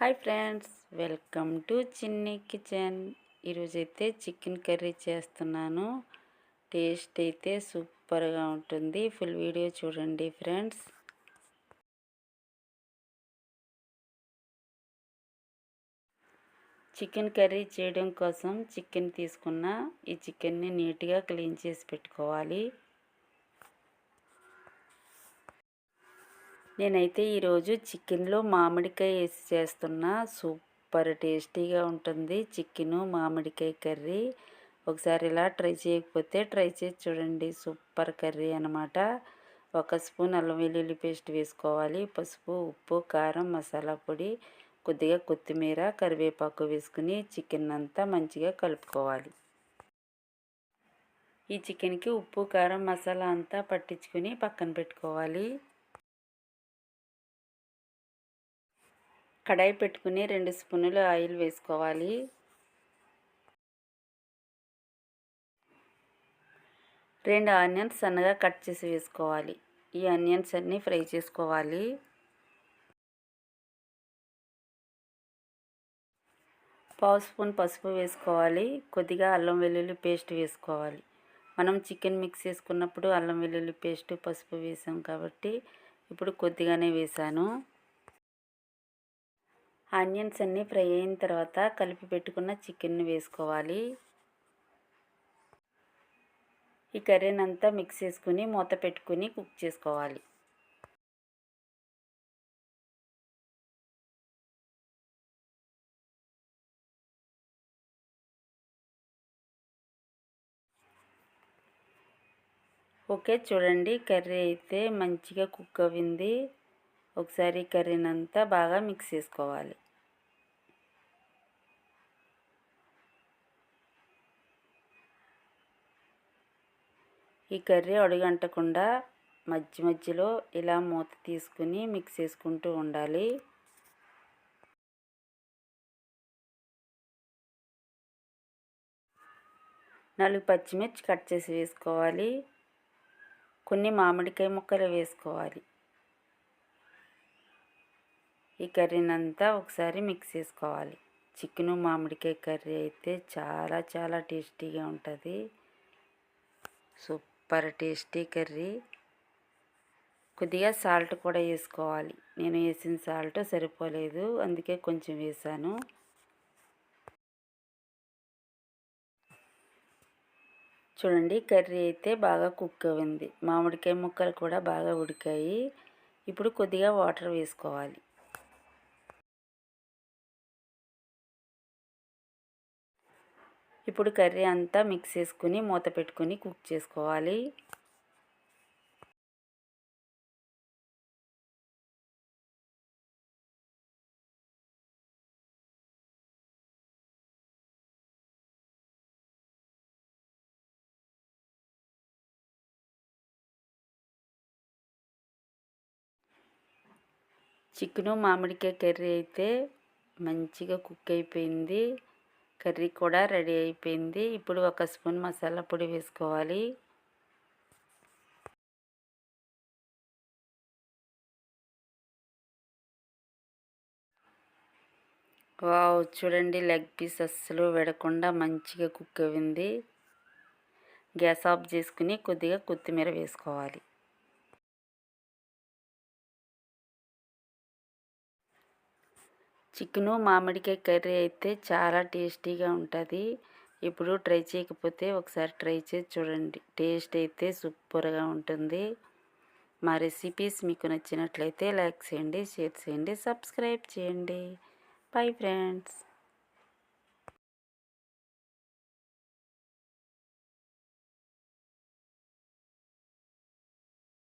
Hi friends welcome to Chinni kitchen. ఈరోజైతే chicken curry చేస్తున్నాను. Taste అయితే సూపర్గా ఉంటుంది. ఫుల్ వీడియో చూడండి ఫ్రెండ్స్. చికెన్ కర్రీ చేయడం కోసం చికెన్ తీసుకున్న ఈ చికెన్ని నీట్గా క్లీన్ చేసి పెట్టుకోవాలి. నేనైతే ఈరోజు చికెన్లో మామిడికాయ వేసి చేస్తున్నా. సూపర్ టేస్టీగా ఉంటుంది చికెను మామిడికాయ కర్రీ. ఒకసారి ఇలా ట్రై చేయకపోతే ట్రై చేసి చూడండి. సూపర్ కర్రీ అనమాట ఒక స్పూన్ అల్లం వెల్లుల్లి పేస్ట్ వేసుకోవాలి. పసుపు ఉప్పు కారం మసాలా పొడి కొద్దిగా కొత్తిమీర కరివేపాకు వేసుకుని చికెన్ అంతా మంచిగా కలుపుకోవాలి. ఈ చికెన్కి ఉప్పు కారం మసాలా అంతా పట్టించుకుని పక్కన పెట్టుకోవాలి. కడాయి పెట్టుకుని రెండు స్పూన్లు ఆయిల్ వేసుకోవాలి. రెండు ఆనియన్స్ సన్నగా కట్ చేసి వేసుకోవాలి. ఈ ఆనియన్స్ అన్నీ ఫ్రై చేసుకోవాలి. పావు స్పూన్ పసుపు వేసుకోవాలి. కొద్దిగా అల్లం వెల్లుల్లి పేస్ట్ వేసుకోవాలి. మనం చికెన్ మిక్స్ చేసుకున్నప్పుడు అల్లం వెల్లుల్లి పేస్ట్ పసుపు వేసాం కాబట్టి ఇప్పుడు కొద్దిగానే వేసాను. ఆనియన్స్ అన్నీ ఫ్రై అయిన తర్వాత కలిపి పెట్టుకున్న చికెన్ని వేసుకోవాలి. ఈ కర్రీని అంతా మిక్స్ చేసుకుని మూత పెట్టుకుని కుక్ చేసుకోవాలి. ఓకే చూడండి కర్రీ అయితే మంచిగా కుక్ అవ్వింది. ఒకసారి కర్రీనంతా బాగా మిక్స్ చేసుకోవాలి. ఈ కర్రీ అడుగంటకుండా మధ్య మధ్యలో ఇలా మూత తీసుకుని మిక్స్ చేసుకుంటూ ఉండాలి. నాలుగు పచ్చిమిర్చి కట్ చేసి వేసుకోవాలి. కొన్ని మామిడికాయ ముక్కలు వేసుకోవాలి. ఈ కర్రీనంతా ఒకసారి మిక్స్ చేసుకోవాలి. చికెను మామిడికాయ కర్రీ అయితే చాలా చాలా టేస్టీగా ఉంటుంది. సూప్ సూపర్ టేస్టీ కర్రీ. కొద్దిగా సాల్ట్ కూడా వేసుకోవాలి. నేను వేసిన సాల్ట్ సరిపోలేదు అందుకే కొంచెం వేసాను. చూడండి కర్రీ అయితే బాగా కుక్ అయింది. మామిడికాయ ముక్కలు కూడా బాగా ఉడికాయి. ఇప్పుడు కొద్దిగా వాటర్ వేసుకోవాలి. ఇప్పుడు కర్రీ అంతా మిక్స్ చేసుకుని మూత పెట్టుకుని కుక్ చేసుకోవాలి. చికెను మామిడికాయ కర్రీ అయితే మంచిగా కుక్ అయిపోయింది. కర్రీ కూడా రెడీ అయిపోయింది. ఇప్పుడు ఒక స్పూన్ మసాలా పొడి వేసుకోవాలి. వావ్ చూడండి లెగ్ పీస్ అస్సలు విడకుండా మంచిగా కుక్ అయింది. గ్యాస్ ఆఫ్ చేసుకుని కొద్దిగా కొత్తిమీర వేసుకోవాలి. చికెను మామిడికాయ కర్రీ అయితే చాలా టేస్టీగా ఉంటుంది. ఇప్పుడు ట్రై చేయకపోతే ఒకసారి ట్రై చేసి చూడండి. టేస్ట్ అయితే సూపర్గా ఉంటుంది. మా రెసిపీస్ మీకు నచ్చినట్లయితే లైక్ చేయండి షేర్ చేయండి సబ్స్క్రైబ్ చేయండి. Bye friends.